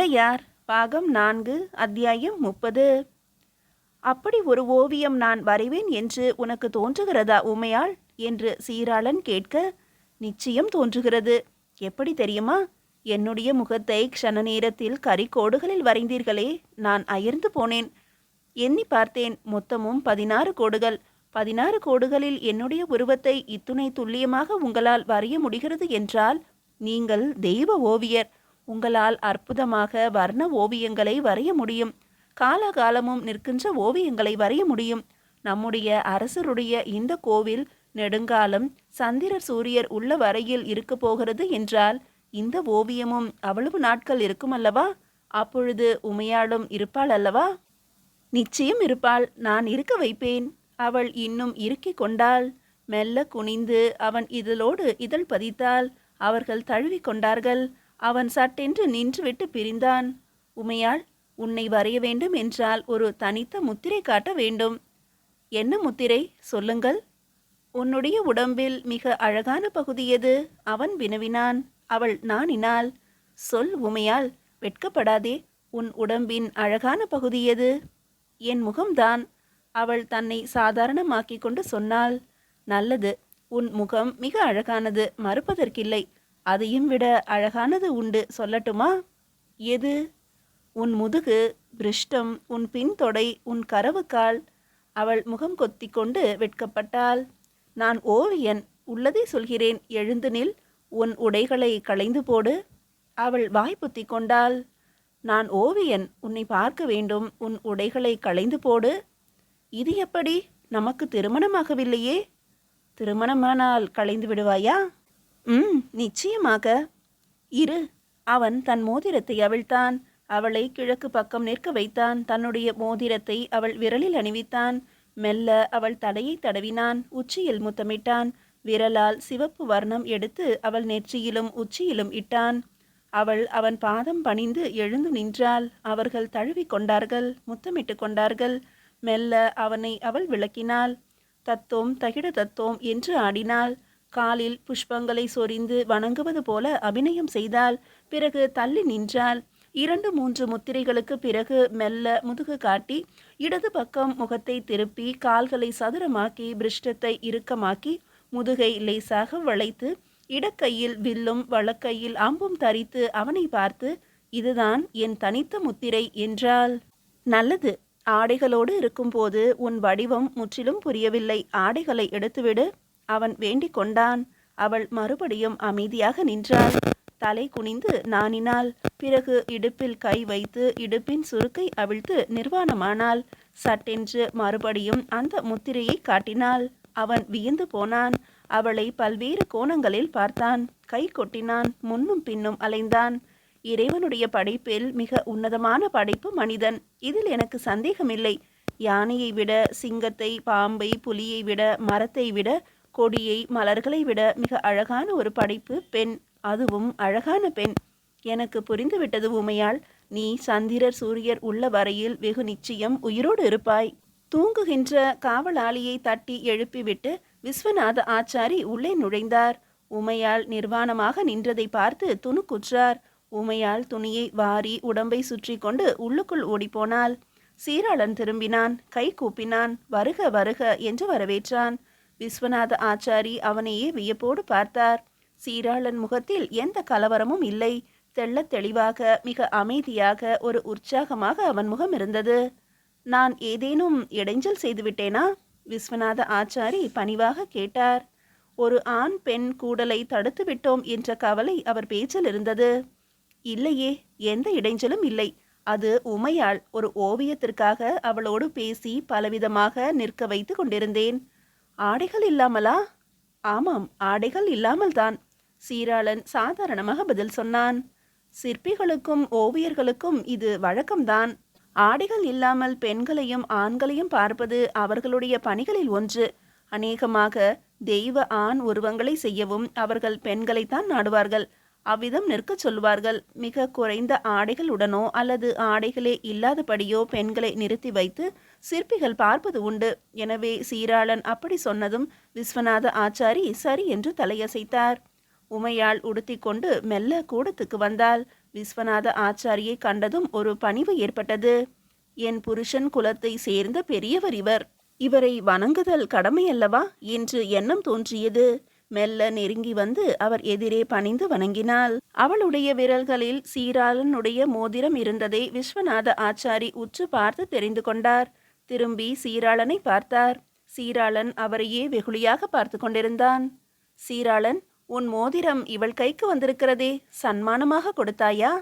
உடையார் பாகம் நான்கு அத்தியாயம் முப்பது. அப்படி ஒரு ஓவியம் நான் வரைவேன் என்று உனக்கு தோன்றுகிறதா உமையாள்? என்று சீராளன் கேட்க நிச்சயம் தோன்றுகிறது. எப்படி தெரியுமா? என்னுடைய முகத்தை க்ஷண நேரத்தில் கரிக்கோடுகளில் வரைந்தீர்களே நான் அயர்ந்து போனேன். எண்ணி பார்த்தேன் மொத்தமும் பதினாறு கோடுகள். பதினாறு கோடுகளில் என்னுடைய உருவத்தை இத்துணை துல்லியமாக உங்களால் வரைய முடிகிறது என்றால் நீங்கள் தெய்வ ஓவியர். உங்களால் அற்புதமாக வர்ண ஓவியங்களை வரைய முடியும். காலகாலமும் நிற்கின்ற ஓவியங்களை வரைய முடியும். நம்முடைய அரசருடைய இந்த கோவில் நெடுங்காலம் சந்திர சூரியர் உள்ள வரையில் இருக்க போகிறது என்றால் இந்த ஓவியமும் அவ்வளவு நாட்கள் இருக்கும் அல்லவா? அப்பொழுது உமையாளும் இருப்பாள் அல்லவா? நிச்சயம் இருப்பாள். நான் இருக்க வைப்பேன். அவள் இன்னும் இறுக்கிக் கொண்டாள். மெல்ல குனிந்து அவன் இதழோடு இதழ் பதித்தாள். அவர்கள் தழுவிக் கொண்டார்கள். அவன் சட்டென்று நின்றுவிட்டு பிரிந்தான். உமையாள் உன்னை வரைய வேண்டும் என்றால் ஒரு தனித்த முத்திரை காட்ட வேண்டும். என்ன முத்திரை? சொல்லுங்கள். உன்னுடைய உடம்பில் மிக அழகான பகுதி எது? அவன் வினவினான். அவள் நாணினாள். சொல் உமையால் வெட்கப்படாதே. உன் உடம்பின் அழகான பகுதி எது? என் முகம்தான். அவள் தன்னை சாதாரணமாக்கிக் கொண்டு சொன்னாள். நல்லது. உன் முகம் மிக அழகானது. மறுப்பதற்கில்லை. அதையும் விட அழகானது உண்டு. சொல்லட்டுமா? எது? உன் முதுகு பிருஷ்டம் உன் பின்தொடை உன் கரவுக்கால். அவள் முகம் கொத்திக் கொண்டு வெட்கப்பட்டாள். நான் ஓவியன் உள்ளதை சொல்கிறேன். எழுந்து நில் உன் உடைகளை களைந்து போடு. அவள் வாய் புத்திக் கொண்டாள். நான் ஓவியன் உன்னை பார்க்க வேண்டும். உன் உடைகளை களைந்து போடு. இது எப்படி? நமக்கு திருமணமாகவில்லையே. திருமணமானால் களைந்து விடுவாயா? ம். நிச்சயமாக. இரு அவன் தன் மோதிரத்தை அவிழ்த்தான். அவளை கிழக்கு பக்கம் நிற்க வைத்தான். தன்னுடைய மோதிரத்தை அவள் விரலில் அணிவித்தான். மெல்ல அவள் தலையை தடவினான். உச்சியில் முத்தமிட்டான். விரலால் சிவப்பு வர்ணம் எடுத்து அவள் நெற்றியிலும் உச்சியிலும் இட்டான். அவள் அவன் பாதம் பணிந்து எழுந்து நின்றாள். அவர்கள் தழுவிக் கொண்டார்கள் முத்தமிட்டு கொண்டார்கள். மெல்ல அவனை அவள் விளக்கினாள். தத்தோம் தகிட தத்தோம் என்று ஆடினாள். காலில் புஷ்பங்களை சொரிந்து வணங்குவது போல அபிநயம் செய்தாள் பிறகு தள்ளி நின்றாள். இரண்டு மூன்று முத்திரைகளுக்கு பிறகு மெல்ல முதுகு காட்டி இடது பக்கம் முகத்தை திருப்பி கால்களை சதுரமாக்கி பிருஷ்டத்தை இறுக்கமாக்கி முதுகை லேசாக வளைத்து இடக்கையில் வில்லும் வழக்கையில் அம்பும் தரித்து அவனை பார்த்து இதுதான் என் தனித்த முத்திரை என்றாள். நல்லது. ஆடைகளோடு இருக்கும்போது உன் வடிவம் முற்றிலும் புரியவில்லை. ஆடைகளை எடுத்துவிடு. அவன் வேண்டிக் கொண்டான். அவள் மறுபடியும் அமைதியாக நின்றாள். தலை குனிந்து நாணினாள். பிறகு இடுப்பில் கை வைத்து இடுப்பின் சுருக்கை அவிழ்த்து நிர்வாணமானாள். சட்டென்று மறுபடியும் அந்த முத்திரையை காட்டினாள். அவன் வியந்து போனான். அவளை பல்வேறு கோணங்களில் பார்த்தான். கை கொட்டினான். முன்னும் பின்னும் அலைந்தான். இறைவனுடைய படைப்பில் மிக உன்னதமான படைப்பு மனிதன். இதில் எனக்கு சந்தேகமில்லை. யானையை விட சிங்கத்தை பாம்பை புலியை விட மரத்தை விட கொடியை மலர்களை விட மிக அழகான ஒரு படைப்பு பெண். அதுவும் அழகான பெண். எனக்கு புரிந்துவிட்டது உமையால் நீ சந்திரர் சூரியர் உள்ள வரையில் வெகு நிச்சயம் உயிரோடு இருப்பாய். தூங்குகின்ற காவலாளியை தட்டி எழுப்பிவிட்டு விஸ்வநாத ஆச்சாரி உள்ளே நுழைந்தார். உமையால் நிர்வாணமாக நின்றதை பார்த்து துணுக்குற்றார். உமையால் துணியை வாரி உடம்பை சுற்றி கொண்டு உள்ளுக்குள் ஓடிப்போனாள். சீராளன் திரும்பினான். கை கூப்பினான். வருக வருக என்று வரவேற்றான். விஸ்வநாத ஆச்சாரி அவனையே வியப்போடு பார்த்தார். சீராளன் முகத்தில் எந்த கலவரமும் இல்லை. தெள்ள தெளிவாக மிக அமைதியாக ஒரு உற்சாகமாக அவன் முகம் இருந்தது. நான் ஏதேனும் இடைஞ்சல் செய்துவிட்டேனா? விஸ்வநாத ஆச்சாரி பணிவாக கேட்டார். ஒரு ஆண் பெண் கூடலை தடுத்து விட்டோம் என்ற கவலை அவர் பேச்சில் இருந்தது. இல்லையே எந்த இடைஞ்சலும் இல்லை. அது உமையாள் ஒரு ஓவியத்திற்காக அவளோடு பேசி பலவிதமாக நிற்க வைத்து கொண்டிருந்தேன். ஆடைகள் இல்லாமலா? ஆமாம் ஆடைகள் இல்லாமல்தான். சீராளன் சாதாரணமாக பதில் சொன்னான். சிற்பிகளுக்கும் ஓவியர்களுக்கும் இது வழக்கம்தான். ஆடைகள் இல்லாமல் பெண்களையும் ஆண்களையும் பார்ப்பது அவர்களுடைய பணிகளில் ஒன்று. அநேகமாக தெய்வ ஆண் உருவங்களை செய்யவும் அவர்கள் பெண்களைத்தான் நாடுவார்கள். அவ்விதம் நிற்கச் சொல்வார்கள் மிக குறைந்த ஆடைகளுடனோ அல்லது ஆடைகளே இல்லாதபடியோ பெண்களை நிறுத்தி வைத்து சிற்பிகள் பார்ப்பது உண்டு. எனவே சீராளன் அப்படி சொன்னதும் விஸ்வநாத ஆச்சாரி சரி என்று தலையசைத்தார். உமையாள் உடுத்திக்கொண்டு மெல்ல கூடத்துக்கு வந்தாள். விஸ்வநாத ஆச்சாரியை கண்டதும் ஒரு பணிவு ஏற்பட்டது. என் புருஷன் குலத்தை சேர்ந்த பெரியவர் இவர். இவரை வணங்குதல் கடமையல்லவா? என்று எண்ணம் தோன்றியது. மெல்ல நெருங்கி வந்து அவர் எதிரே பணிந்து வணங்கினாள். அவளுடைய விரல்களில் சீராளனுடைய மோதிரம் இருந்ததை விஸ்வநாத ஆச்சாரி உற்று பார்த்து தெரிந்து கொண்டார். திரும்பி சீராளனை பார்த்தார். சீராளன் அவரையே வெகுளியாக பார்த்து கொண்டிருந்தான். சீராளன் உன் மோதிரம் இவள் கைக்கு வந்திருக்கிறதே சன்மானமாக கொடுத்தாயா?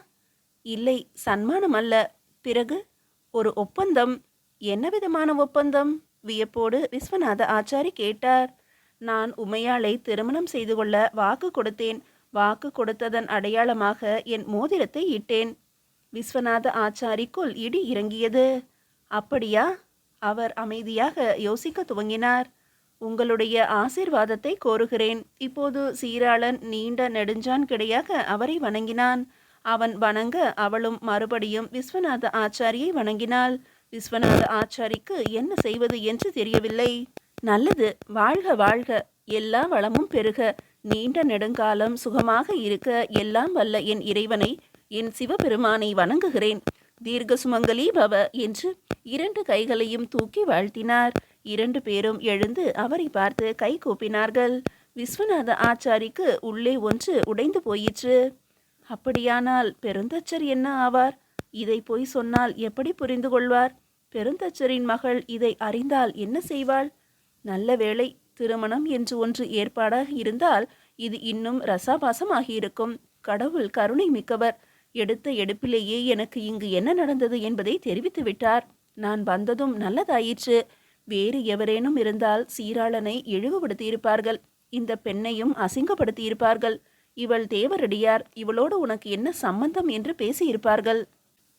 இல்லை சன்மானம் அல்ல. பிறகு? ஒரு ஒப்பந்தம். என்ன விதமான ஒப்பந்தம்? வியப்போடு விஸ்வநாத ஆச்சாரி கேட்டார். நான் உமையாளை திருமணம் செய்து கொள்ள வாக்கு கொடுத்தேன். வாக்கு கொடுத்ததன் அடையாளமாக என் மோதிரத்தை இட்டேன். விஸ்வநாத ஆச்சாரிக்குள் இடி இறங்கியது. அப்படியா? அவர் அமைதியாக யோசிக்க துவங்கினார். உங்களுடைய ஆசீர்வாதத்தை கோருகிறேன். இப்போது சீராளன் நீண்ட நெடுஞ்சான் கிடையாக அவரை வணங்கினான். அவன் வணங்க அவளும் மறுபடியும் விஸ்வநாத ஆச்சாரியை வணங்கினாள். விஸ்வநாத ஆச்சாரிக்கு என்ன செய்வது என்று தெரியவில்லை. நல்லது. வாழ்க வாழ்க. எல்லா வளமும் பெருக. நீண்ட நெடுங்காலம் சுகமாக இருக்க எல்லாம் வல்ல என் இறைவனை என் சிவபெருமானை வணங்குகிறேன். தீர்க்க சுமங்கலி பவ என்று இரண்டு கைகளையும் தூக்கி வாழ்த்தினார். இரண்டு பேரும் எழுந்து அவரை பார்த்து கை கூப்பினார்கள். விஸ்வநாத ஆச்சாரிக்கு உள்ளே ஒன்று உடைந்து போயிற்று. அப்படியானால் பெருந்தச்சர் என்ன ஆவார்? இதை போய் சொன்னால் எப்படி புரிந்து கொள்வார்? பெருந்தச்சரின் மகள் இதை அறிந்தால் என்ன செய்வாள்? நல்ல வேளை திருமணம் என்று ஒன்று ஏற்பாடாக இருந்தால் இது இன்னும் ரசாபாசமாகியிருக்கும். கடவுள் கருணை மிக்கவர். எடுத்த எடுப்பிலேயே எனக்கு இங்கு என்ன நடந்தது என்பதை தெரிவித்து விட்டார். நான் வந்ததும் நல்லதாயிற்று. வேறு எவரேனும் இருந்தால் சீராளனை இழிவுபடுத்தியிருப்பார்கள். இந்த பெண்ணையும் அசிங்கப்படுத்தியிருப்பார்கள். இவள் தேவரடியார். இவளோடு உனக்கு என்ன சம்பந்தம் என்று பேசியிருப்பார்கள்.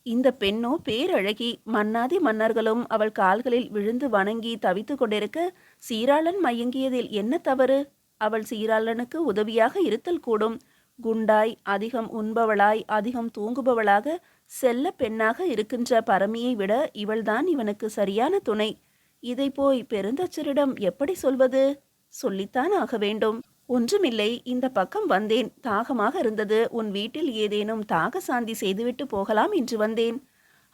இந்த பெண்ணோ பேரழகி மன்னாதி மன்னர்களும் அவள் கால்களில் விழுந்து வணங்கி தவித்து கொண்டிருக்க சீராளன் மயங்கியதில் என்ன தவறு? அவள் சீராளனுக்கு உதவியாக இருத்தல் கூடும். குண்டாய் அதிகம் உண்பவளாய் அதிகம் தூங்குபவளாக செல்ல பெண்ணாக இருக்கின்ற பரமியை விட இவள்தான் இவனுக்கு சரியான துணை. இதை போய் பெருந்தச்சரிடம் எப்படி சொல்வது? சொல்லித்தான் ஆக வேண்டும். ஒன்றுமில்லை இந்த பக்கம் வந்தேன். தாகமாக இருந்தது. உன் வீட்டில் ஏதேனும் தாக சாந்தி செய்துவிட்டு போகலாம் என்று வந்தேன்.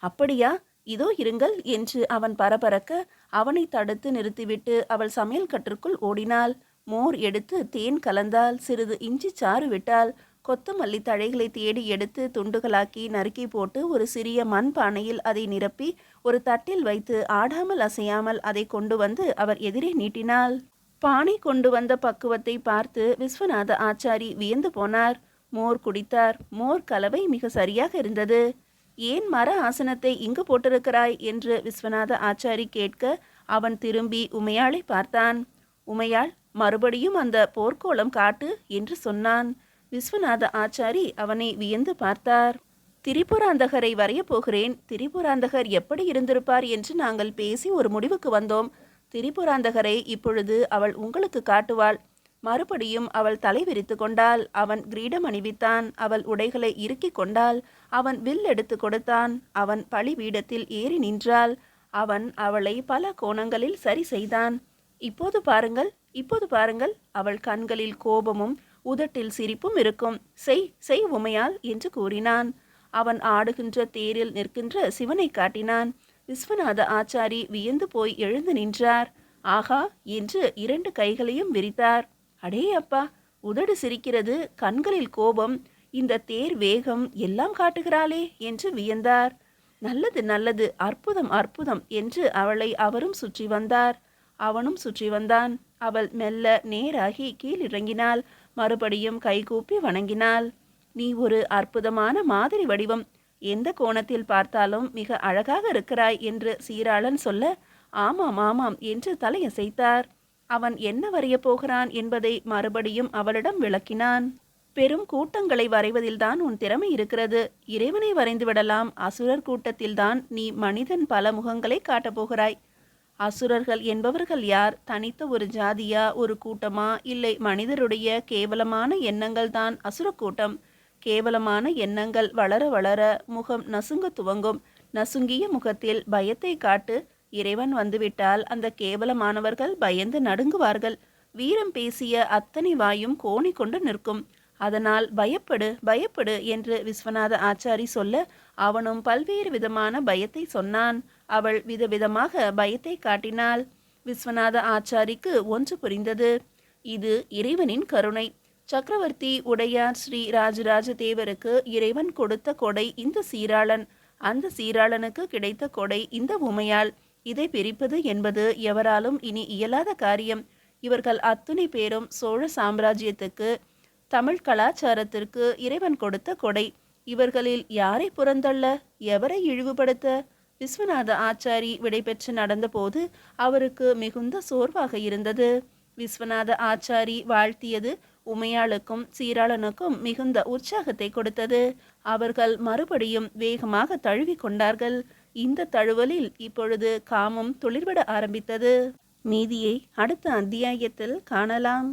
அப்படியா? இதோ இருங்கள் என்று அவன் பரபரக்க அவனை தடுத்து நிறுத்திவிட்டு அவள் சமையல் கற்றுக்குள் ஓடினாள். மோர் எடுத்து தேன் கலந்தால் சிறிது இஞ்சி சாறு விட்டால் கொத்தமல்லி தழைகளை தேடி எடுத்து துண்டுகளாக்கி நறுக்கி போட்டு ஒரு சிறிய மண் பானையில் அதை நிரப்பி ஒரு தட்டில் வைத்து ஆடாமல் அசையாமல் அதை கொண்டு வந்து அவர் எதிரே நீட்டினாள். பானை கொண்டு வந்த பக்குவத்தை பார்த்து விஸ்வநாத ஆச்சாரி வியந்து போனார். மோர் குடித்தார். மோர் கலவை மிக சரியாக இருந்தது. ஏன் மர ஆசனத்தை இங்கு போட்டிருக்கிறாய்? என்று விஸ்வநாத ஆச்சாரி கேட்க அவன் திரும்பி உமையாளை பார்த்தான். உமையாள் மறுபடியும் அந்த போர்க்கோளம் காட்டு என்று சொன்னான். விஸ்வநாத ஆச்சாரி அவனை வியந்து பார்த்தார். திரிபுராந்தகரை வரையப் போகிறேன். திரிபுராந்தகர் எப்படி இருந்திருப்பார் என்று நாங்கள் பேசி ஒரு முடிவுக்கு வந்தோம். திரிபுராந்தகரை இப்பொழுது அவள் உங்களுக்கு காட்டுவாள். மறுபடியும் அவள் தலை விரித்து கொண்டாள். அவன் கிரீடம் அணிவித்தான். அவள் உடைகளை இறுக்கிக் கொண்டாள். அவன் வில் எடுத்து கொடுத்தான். அவன் பழி பீடத்தில் ஏறி நின்றாள். அவன் அவளை பல கோணங்களில் சரி செய்தான். இப்போது பாருங்கள் இப்போது பாருங்கள். அவள் கண்களில் கோபமும் உதட்டில் சிரிப்பும் இருக்கும். செய் செய் உமையால் என்று கூறினான். அவன் ஆடுகின்ற தேரில் நிற்கின்ற சிவனை காட்டினான். விஸ்வநாத ஆச்சாரி வியந்து போய் எழுந்து நின்றார். ஆகா என்று இரண்டு கைகளையும் விரித்தார். அடே அப்பா உதடு சிரிக்கிறது கண்களில் கோபம் இந்த தேர் வேகம் எல்லாம் காட்டுகிறாளே என்று வியந்தார். நல்லது நல்லது அற்புதம் அற்புதம் என்று அவளை அவரும் சுற்றி வந்தார். அவனும் சுற்றி வந்தான். அவள் மெல்ல நேராகி கீழிறங்கினாள் மறுபடியும் கைகூப்பி வணங்கினாள் நீ ஒரு அற்புதமான மாதிரி வடிவம் எந்த கோணத்தில் பார்த்தாலும் மிக அழகாக இருக்கிறாய் என்று சீராளன் சொல்ல ஆமாம் ஆமாம் என்று தலையசைத்தார். அவன் என்ன வரையப் போகிறான் என்பதை மறுபடியும் அவளிடம் விளக்கினான். பெரும் கூட்டங்களை வரைவதில்தான் உன் திறமை இருக்கிறது. இறைவனை வரைந்து விடலாம் அசுரர் கூட்டத்தில்தான் நீ மனிதன் பல முகங்களை காட்டப்போகிறாய் அசுரர்கள் என்பவர்கள் யார்? தனித்த ஒரு ஜாதியா? ஒரு கூட்டமா? இல்லை மனிதருடைய கேவலமான எண்ணங்கள் தான் அசுர கூட்டம். கேவலமான எண்ணங்கள் வளர வளர முகம் நசுங்க துவங்கும். நசுங்கிய முகத்தில் பயத்தை காட்டு இறைவன் வந்துவிட்டால் அந்த கேவலமானவர்கள் பயந்து நடுங்குவார்கள். வீரம் பேசிய அத்தனை வாயும் கோணி கொண்டு நிற்கும். அதனால் பயப்படு பயப்படு என்று விஸ்வநாத ஆச்சாரி சொல்ல அவனும் பல்வேறு விதமான பயத்தை சொன்னான். அவள் விதவிதமாக பயத்தை காட்டினாள். விஸ்வநாத ஆச்சாரிக்கு ஒன்று புரிந்தது. இது இறைவனின் கருணை. சக்கரவர்த்தி உடையார் ஸ்ரீ ராஜராஜ தேவருக்கு இறைவன் கொடுத்த கொடை இந்த சீராளன். அந்த சீராளனுக்கு கிடைத்த கொடை இந்த உமையால். இதை பிரிப்பது என்பது எவராலும் இனி இயலாத காரியம். இவர்கள் அத்துணை பேரும் சோழ சாம்ராஜ்யத்துக்கு தமிழ் கலாச்சாரத்திற்கு இறைவன் கொடுத்த கொடை. இவர்களில் யாரை புறந்தள்ள? எவரை இழிவுபடுத்த? விஸ்வநாத ஆச்சாரி விடைபெற்று நடந்தபோது அவருக்கு மிகுந்த சோர்வாக இருந்தது. விஸ்வநாத ஆச்சாரி வாழ்த்தியது உமையாளுக்கும் சீராளனுக்கும் மிகுந்த உற்சாகத்தை கொடுத்தது. அவர்கள் மறுபடியும் வேகமாக தழுவி கொண்டார்கள். இந்த தழுவலில் இப்பொழுது காமம் துளிர்விட ஆரம்பித்தது. மீதியை அடுத்த அத்தியாயத்தில் காணலாம்.